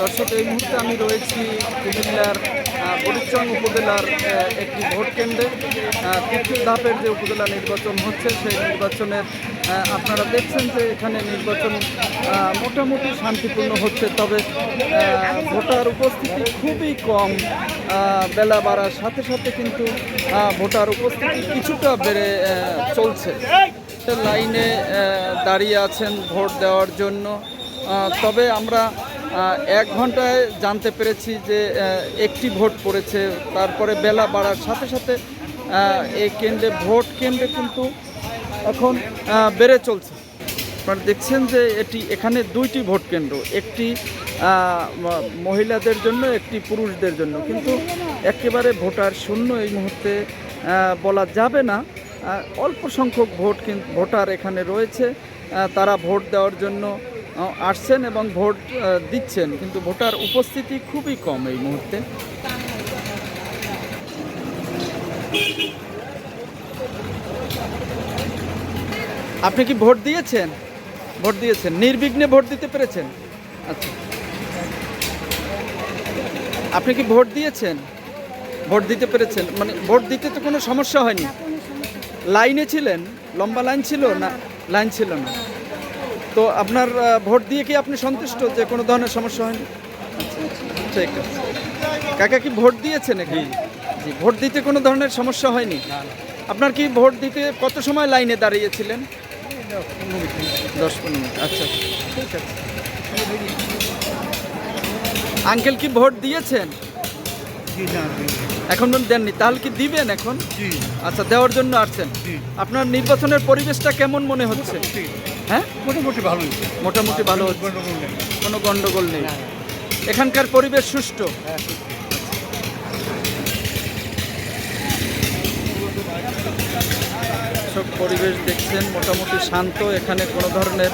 দর্শক এই মুহূর্তে আমি রয়েছি কুমিল্লার আহ, উপজেলার একটি ভোট কেন্দ্রে। তৃতীয় ধাপের যে উপজেলা নির্বাচন হচ্ছে সেই নির্বাচনের আপনারা দেখছেন যে এখানে নির্বাচন মোটামুটি শান্তিপূর্ণ হচ্ছে। তবে ভোটার উপস্থিতি খুবই কম বেলা বাড়ার সাথে সাথে কিন্তু ভোটার উপস্থিতি কিছুটা বেড়ে চলছে। লাইনে দাঁড়িয়ে আছেন ভোট দেওয়ার জন্য। তবে আমরা এক ঘন্টায় জানতে পেরেছি যে একটি ভোট পড়েছে, তারপরে বেলা বাড়ার সাথে সাথে এই কেন্দ্রে ভোট কেন্দ্রে কিন্তু এখন বেড়ে চলছে। আপনারা দেখছেন যে, এটি এখানে দুইটি ভোট কেন্দ্র, একটি মহিলাদের জন্য, একটি পুরুষদের জন্য। কিন্তু একেবারে ভোটার শূন্য এই মুহূর্তে বলা যাবে না। অল্প সংখ্যক ভোট ভোটার এখানে রয়েছে। তারা ভোট দেওয়ার জন্য আসছেন এবং ভোট দিচ্ছেন কিন্তু ভোটার উপস্থিতি খুবই কম এই মুহূর্তে। আপনি কি ভোট দিয়েছেন? ভোট দিয়েছেন। নির্বিঘ্নে ভোট দিতে পেরেছেন? আচ্ছা। আপনি কি ভোট দিয়েছেন? ভোট দিতে পেরেছেন? মানে ভোট দিতে তো কোনো সমস্যা হয়নি? লাইনে ছিলেন? লম্বা লাইন ছিল না? লাইন ছিল না। তো আপনার ভোট দিয়ে কি আপনি সন্তুষ্ট যে কোনো ধরনের সমস্যা হয়নি? আচ্ছা, ঠিক আছে। কাকা কি ভোট দিয়েছেন এখানে? জি। ভোট দিতে কোনো ধরনের সমস্যা হয়নি? আপনার কি ভোট দিতে কত সময় লাইনে দাঁড়িয়েছিলেন? দশ পনেরো মিনিট। আচ্ছা ঠিক আছে। আঙ্কেল কি ভোট দিয়েছেন? এখন দেননি। তাহলে কি দিবেন এখন? আচ্ছা দেওয়ার জন্য আসছেন। আপনার নির্বাচনের পরিবেশটা কেমন মনে হচ্ছে? হ্যাঁ? মোটামুটি ভালোই। মোটামুটি ভালো কোনো গন্ডগোল নেই। এখানকার পরিবেশ সুষ্ঠু। সব পরিবেশ দেখছেন মোটামুটি শান্ত। এখানে কোনো ধরনের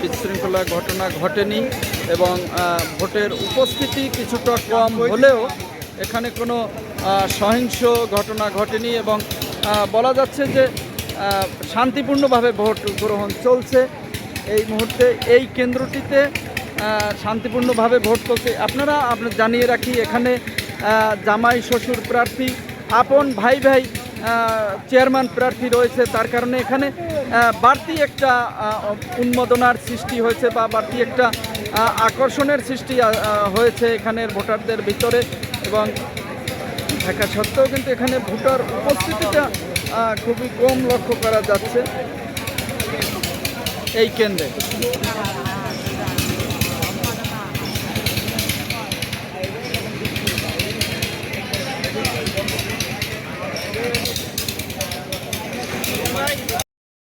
বিশৃঙ্খলা ঘটনা ঘটেনি এবং ভোটের উপস্থিতি কিছুটা কম হলেও এখানে কোনো সহিংস ঘটনা ঘটেনি এবং বলা যাচ্ছে যে শান্তিপূর্ণভাবে ভোট গ্রহণ চলছে এই মুহূর্তে। এই কেন্দ্রটিতে শান্তিপূর্ণভাবে ভোট চলছে। আপনারা আপনার জানিয়ে রাখি, এখানে জামাই শ্বশুর প্রার্থী, আপন ভাই ভাই চেয়ারম্যান প্রার্থী রয়েছে। তার কারণে এখানে বাড়তি একটা উন্মাদনার সৃষ্টি হয়েছে বা বাড়তি একটা আকর্ষণের সৃষ্টি হয়েছে এখানের ভোটারদের ভিতরে। এবং থাকা সত্ত্বেও কিন্তু এখানে ভোটার উপস্থিতিটা খুবই কম লক্ষ্য করা যাচ্ছে এই কেন্দ্রে।